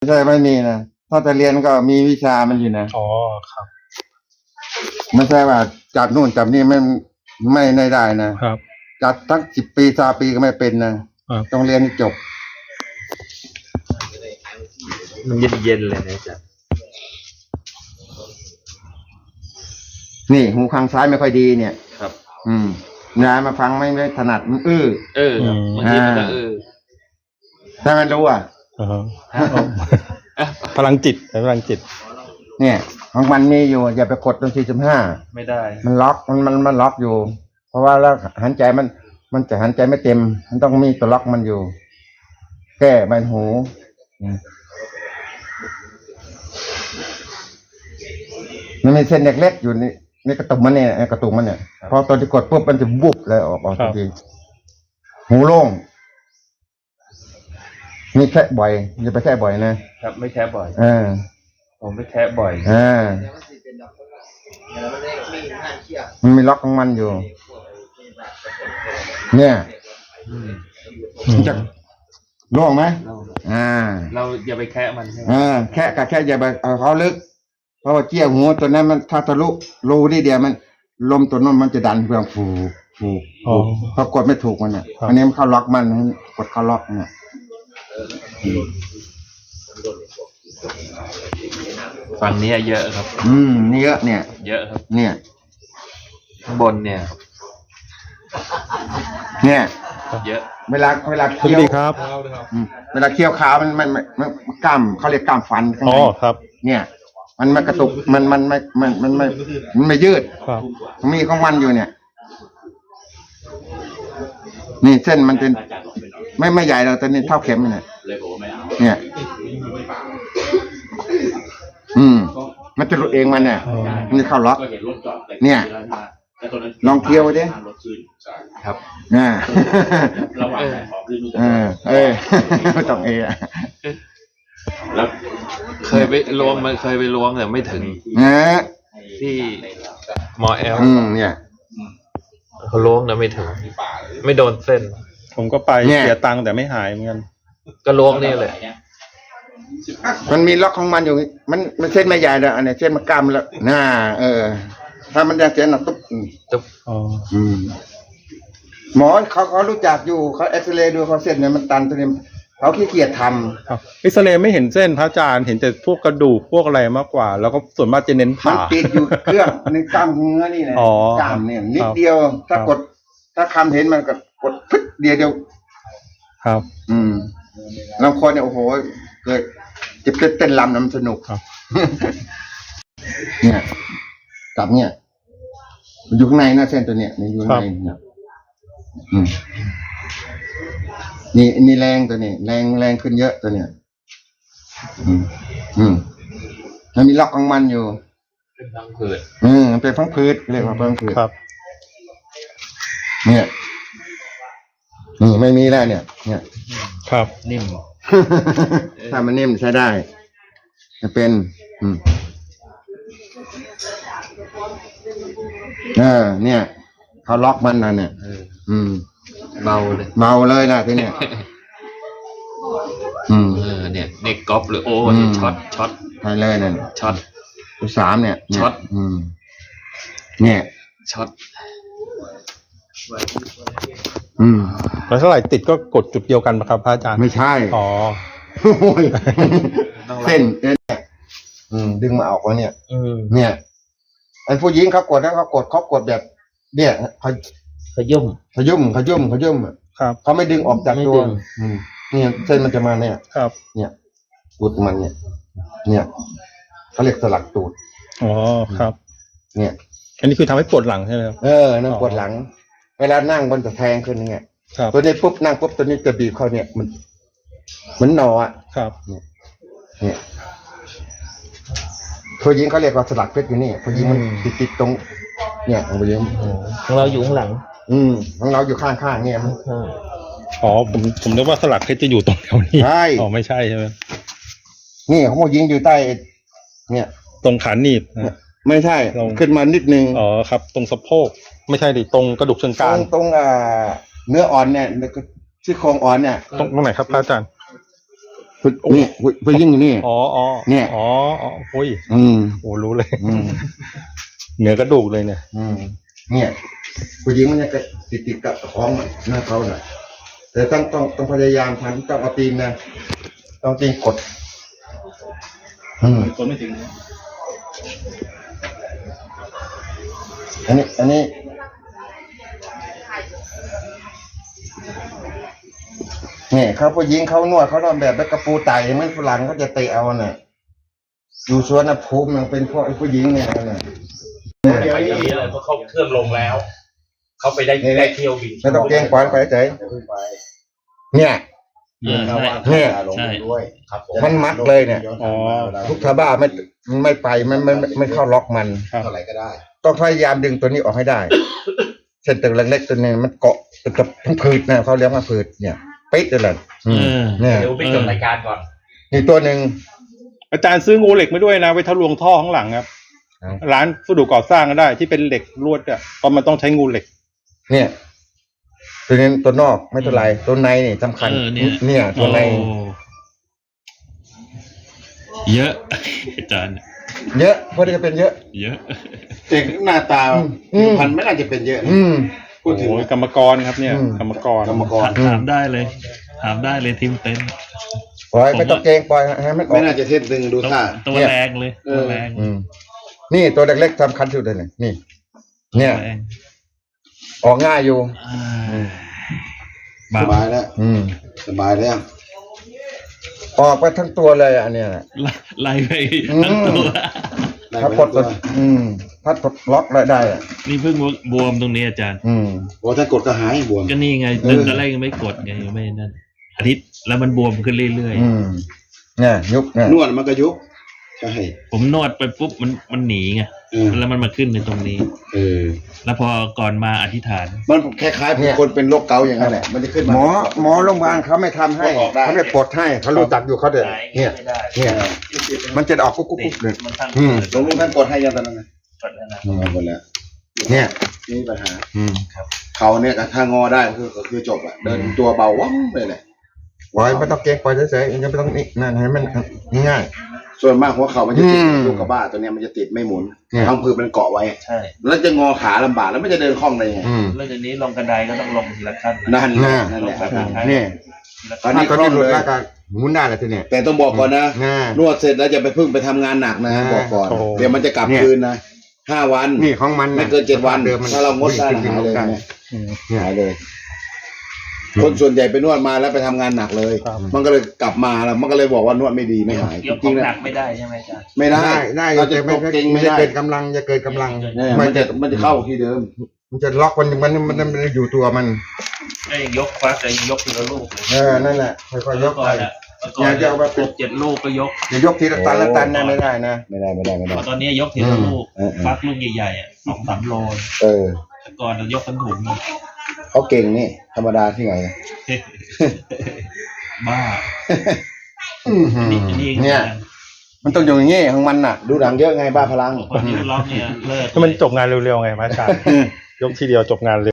ไม่ใช่ไม่มีนะถ้าจะเรียนก็มีวิชามันอยู่นะอ๋อครับ ไม่ใช่ว่าจับนู่นจับนี่ไม่ไม่ได้ได้นะครับ จัดทั้งสิบปีสาปีก็ไม่เป็นนะครับต้องเรียนให้จบ มันเย็นๆเลยนะอาจ๊ะนี่หูข้างซ้ายไม่ค่อยดีเนี่ย ครับ อืมยายมาฟังไม่ได้ถนัดมันอื้อ เออครับบางทีมันก็เออ ถ้ามันรู้อะอ่าฮะ พลังจิตพลังจิต เนี่ย ของมันมีอยู่ อย่าไปกดตรงสี่สิบห้าไม่ได้ มันล็อกมันมันมันล็อกอยู่ เพราะว่าแล้วหันใจมัน มันจะหันใจไม่เต็ม มันต้องมีตัวล็อกมันอยู่ แก้ใบหูมันมีเส้นเล็กๆอยู่นี่นี่กระตุกมันเนี่ยไอ้กระตุกมันเนี่ยพอตอนที่กดปุ๊บมันจะบุบเลยออกออกครัทับนทีหูโล่ง นี่แค่บ่อยอย่าไปแค่บ่อยนะครับไม่แท้บ่อย อ่าผมไม่แท้บ่อย อ่ามันมีล็อกของมันอยู่ เนี่ยอืมมันจะโล่งไหมเราอ่า เราอย่าไปแคะมันใช่ไหมอ่าแค่กับแค่อย่าไปเอาเขาลึก เพราะว่าเจี้ยวหูตัวนั้นมันถ้าทะลุรูนี่เดียวมัน ลมตัวนั้นมันจะดันเพื่อฟูฟูอ๋อพอกดไม่ถูกมันเนี่ยครับอันนี้มันเข้าล็อกมันกดเข้าล็อกเนี่ย ฝั่งนี้เยอะครับ อืมนี่เยอะเนี่ย เยอะครับ เนี่ย ข้างบนเนี่ย เนี่ย เยอะเวลาเวลาสวัเคี้สยวดีครับ อืมเวลาเคี้ยวขาวมันมันมันมันมันกล้ามเขาเรียกกล้ามฟันข้างอ๋ในอครับ เนี่ย มันมันกระตุกมันมันไม่มันมันไม่มันไม่ยืด ครับมันมีของมันอยู่เนี่ย นี่เส้นมันเป็น ไม่ไม่ใหญ่เราแต่นี่เท่าเข็มเนี่ย เนี่ย อืม มันจะหลุดเองมันเนี่ยอ๋อมันจะเข้าล็อก ก็เห็นรถจอดแต่เนี่ย แต่ตอนนั้นลองเคี้ยวดิ รถขึ้นใช่ครับอ่าระหว่างขายของขึ้นเออ เออไม่ต้องเออะแล้วเคยไปล้วงมันเคยไปล้วงแต่ไม่ถึง นะที่หมอแอลอืม เนี่ย เขาล้วงแต่ไม่ถึง ไม่โดนเส้น ผมก็ไปเนี่ย เสียตังค์แต่ไม่หายเหมือนกัน ก็ล้วงนี่เลยมันมีล็อกของมันอยู่ มันมันเส้นไม่ใหญ่เลยอันเนี้ยเส้นมันกล้ามแล้วน่าเออ ถ้ามันจะเส้นหนักตุ๊บอืมตุ๊บอ๋ออืมหมอเขาเขารู้จักอยู่เขาเอ็กซเรย์ดูเขาเส้นเนี่ยมันตันตัวนี้เขาขี้เกียจทำครับเอ็กซเรย์ไม่เห็นเส้นพระอาจารย์เห็นแต่พวกกระดูกพวกอะไรมากกว่า แล้วก็ส่วนมากจะเน้นมันผ่าติดอยู่เครื่องในกล้ามเนื้อนี่แหละอ๋อกล้ามเนี่ยนิคดรับเดียว ถ้าครับกด ถ้าคำเห็นมันก็กดพึดเดียวเดียว ครับ อืม บางคนเนี่ยโอ้โห เกิดจะเต้นเต้นลำน้ำสนุกครับเนี่ยจับเนี่ยมันอยู่ข้างในนะเส้นตัวเนี้ยมันอยู่ข้างในเนี่ยอืมนี่นี่แรงตัวนี้แรงแรงขึ้นเยอะตัวเนี้ยอืม อืมมันมีล็อกของมันอยู่เป็นทางผืดอืมมันเป็นพังพืชเรียกว่าพังพืชครับ เนี่ย นี่ไม่มีแล้วเนี่ย เนี่ย ครับ นิ่มถ้ามันนิ่มใช้ได้ จะเป็นอืมเออ เนี่ยเขาล็อกมันนะเนี่ย เอออืม เบาเลย เมาเลยนะทีเนี้ยอืม เออเนี่ยเนี่ยก๊อปหรือโอ้อืมนี่ช็อตช็อตไปเลยเนี่ยช็อต ตัวสามเนี่ยเนี่ยช็อต อืม เนี่ยช็อต อืม แล้วเท่าไหร่ติดก็กดจุดเดียวกันปะครับพระอาจารย์ไม่ใช่อ๋อโอ้ยต้องเส้นเนี่ยอืม ดึงมาออกวะเนี่ยเออเนี่ยไอ้ผู้หญิงเขากดแล้วเขากดเขากดแบบ เนี่ยเขาขยุ่มขยุ่มขยุ่มขยุ่มอะครับ เขาไม่ดึงออกจากตัวไม่ดึง อืมเนี่ยเส้นมันจะมาเนี่ย ครับเนี่ยตูดมันเนี่ย เนี่ยเขาเรียกสลักตูด อ๋อครับ เนี่ย อันนี้คือทำให้ปวดหลังใช่ไหมครับ เออนั่งอ๋อปวดหลัง เวลานั่งบนจะแทงขึ้นเนี่ยครับตัวนี้ปุ๊บนั่งปุ๊บตัวนี้จะบีบเขาเนี่ยมันเหมือนหนออะครับเนี่ยผู้หญิงเขาเรียกว่าสลักเพชรอยู่นี่ผู้หญิงมันอืมติดติดๆตรง เนี่ยผู้หญิงของเราอยู่ข้างหลัง อืมของเราอยู่ข้างๆเนี่ยมันอ๋อผมผมนึกว่าสลักเพชรจะอยู่ตรงแถวนี้ใช่อ๋อไม่ใช่ใช่ไหมนี่ของผู้หญิงอยู่ใต้ เนี่ย ตรงขาหนีบนะไม่ใช่ลงขึ้นมานิดนึงอ๋อครับ ตรงสะโพก ไม่ใช่ดิตรงกระดูกเชิงตกรรางงตรงอ่าเนื้ออ่อนเนี่ยซี่โครงอ่อนเนี่ยตรงตรงไหนครับพระอาจารย์ผู้นี่ผู้ผู้หญิงอยู่นี่ อ๋ออ๋อเนี่ย อ๋ออ๋อโอ้ยอืม โอ้รู้เลย อืม เหนือกระดูกเลยเนี่ย อืม เนี่ยผู้หญิงมันจะติดติดๆกับของมันหน้าเขาน่ะแต่ต้องต้องต้องพยายามทำต้องเอาตีนนะต้องตีนกด อืม คนไม่ถึงอันนี้ อันนี้ เนี่ยเขาผู้หญิงเขานวดเขาทำแบบแบบกระปูไตเหมือนฝรั่งเขาจะเตะเอาน่ะอยู่สวนภูมิมันเป็นพวกไอ้ผู้หญิงเนี่ยน่ะไปเยอะเลยเพราะเขาเครื่องลงแล้ว เขาไปได้ได้เที่ยวบินไม่ต้องเกรงขวางไปเฉยเนี่ยอ่าใช่เนี่ยใช่ครับผมมันมัดเลยเนี่ยอ๋อทุกชาวบ้านไม่ไม่ไปมันไม่ไม่ไม่เข้าล็อกมันครับเท่าไหร่ก็ได้ต้องพยายามดึงตัวนี้ออกให้ได้ เส้นตึงเล็กๆตัวนี้มันเกาะติดกับทั้งผืดนะเขาเรียกว่าผืดเนี่ย ปิดเลยแหละอืมเออเนี่ยเดี๋ยวไปจบรายการก่อนนี่ตัวหนึ่งอาจารย์ซื้องูเหล็กมาด้วยนะไว้ทะลวงท่อข้างหลังครับครับร้านวัสดุก่อสร้างก็ได้ ที่เป็นเหล็กลวดอะเพราะมันต้องใช้งูเหล็ก เนี่ย ตัวนี้ตัวนอกไม่เท่าไหรตัวในนี่สำคัญ เออเนี่ย เนี่ย ตัวใน โอ้เยอะ อาจารย์เยอะเพราะจะเป็นเยอะ เยอะ แต่หน้าตาอืมผิวพรรณไม่น่าจะเป็นเยอะนะอืม พูดถึงโอ้ยกรรมกรครับเนี่ย อืม กรรมกรกรรมกร ถามได้เลย ถามได้เลยทีมเต็นท์ปล่อยไม่ต้องเกรงปล่อยให้มันออไม่ก น่าจะเทศตึงดูตัวท่า ตัวเนี่ย แรงเลยเอตัวอ แรงอืมนี่ตัวเล็กๆสำคัญสุดเลยเนี่ยนี่ เนี่ย ตัวแรงออกง่ายอยู่ อ่าอืมเบาสบายแล้วอืม สบายแล้วออกไปทั้งตัวเลยอันเนี้ยน่ะไล่ไปอืมทั้งตัว ได้ถ้าไหมปลดตัวอืมถ้าป ลดล็อกได้ได้อะนี่เพิ่งบวมตรงนี้อาจารย์ อืมโอ้ถ้ากดก็หายบวม ก็นี่ไงเออตอนแรกยังไม่กดไงยังไม่นั่นอาทิตย์แล้วมันบวมขึ้นเรื่อยอืมเนี่ยยุบเนี่ยนวดมันก็ยุบใช่ๆ ผมนวดไปปุ๊บมันมันหนีไงเออแล้วมันมาขึ้นในตรงนี้ เออ แล้วพอก่อนมาอธิษฐาน มันคล้ายๆเป็นคนเป็นโรคเกาต์อย่างนั้นแหละ มันจะขึ้นหมามอหมอโรงพยาบาลเขาไม่ทำให้ออกได้ เขาไม่ปลดให้เขารู้จักอยู่เขาเด็ดเนี่ย เนี่ย มันจะออกกุ๊กกุ๊กกุ๊กเลย มันตั้งอืม หลวงลุงท่านกดให้ยังตอนนั้นนะ กดแล้วนะเอาหมดแล้วเนี่ยนี่ปัญหา อืมเขาเนี่ยถ้างอได้ก็คือก็คือจบอะเดินตัวเบาว่องเลยแหละไว้ไม่ต้องเกรงปล่อยเฉยๆยังไม่ต้องนี่นั่นให้มันง่าย ส่วนมากหัวเข่ามันจะติดอืมลูกกระบ้าตัวเนี้ยมันจะติดไม่หมุนเนี่ยท้องผืดมันเกาะไว้ ใช่ แล้วจะงอขาลำบากแล้วมันจะเดินคล่องได้ยังไงอืมแล้วเดี๋ยวนี้ลงกระไดก็ต้องลงทีละขั้นนะนั่นแหละน่ะนั่นแหละครับนี่ทีละตอขั้นนนี้ถ้าคล่ก็องหลุดเลยแล้วก็หมุนได้เลยทีเนี้ยแต่ต้องบอกก่อนนะน่ะนวดเสร็จแล้วจะไปพึ่งไปทำงานหนักนะ อ่าบอกก่อน โอ้โหเดี๋ยวมันจะกลับเนี่ย คืนนะ ห้าวัน นี่ของมันไม่เกินเจ็ดวันเดิมมันถ้าเรางดได้วิ่งหายเลยขึ้นเนี่ยอืมหายเลย คนส่วนใหญ่ไปนวดมาแล้วไปทำงานหนักเลย ครับ มันก็เลยกลับมาแล้วมันก็เลยบอกว่านวดไม่ดีไม่หายยกจขริองงๆหนันะกไม่ได้ใช่ไหมอาจารย์ไม่ได้ได้ได้เราจะไม่ตกเก่งไม่ไม่จะได้เกินกำลังจะเกินกำลังเนี่ยมัมันนจะจะมันจะเข้าที่เดิม มันจะล็อกมันมันมันมันมันอยู่ตัวมันก็ยังยกควักแต่ยังยกทีละลูกเลยเออนั่นแหละค่อยๆยกก่ไปอนอะ เมื่อก่อนอย่าเอามาปิดหกเจ็ดลูกก็ยกอย่ายกทีละตันละตันนะไม่ได้นะ ไม่ได้ไม่ได้ไม่ได้พอตอนนี้ยกทีละลูกเออเออ ฟักลูกใหญ่ๆอะสองสามโลเออแต่ก่อนเรายกทั้งถุงนี่ เขาเก่งนี่ ธรรมดาที่ไหนนะ บ้าอื้อหือนี่นี่เนี่ย มันต้องอยู่อย่างงี้ของมันน่ะ ดูหนังเยอะไงบ้าพลัง คนที่ล็อกเนี่ยเลิศถ้ามันจบงานเร็วๆไงพระอาจารย์ ยกทีเดียวจบงานเร็ว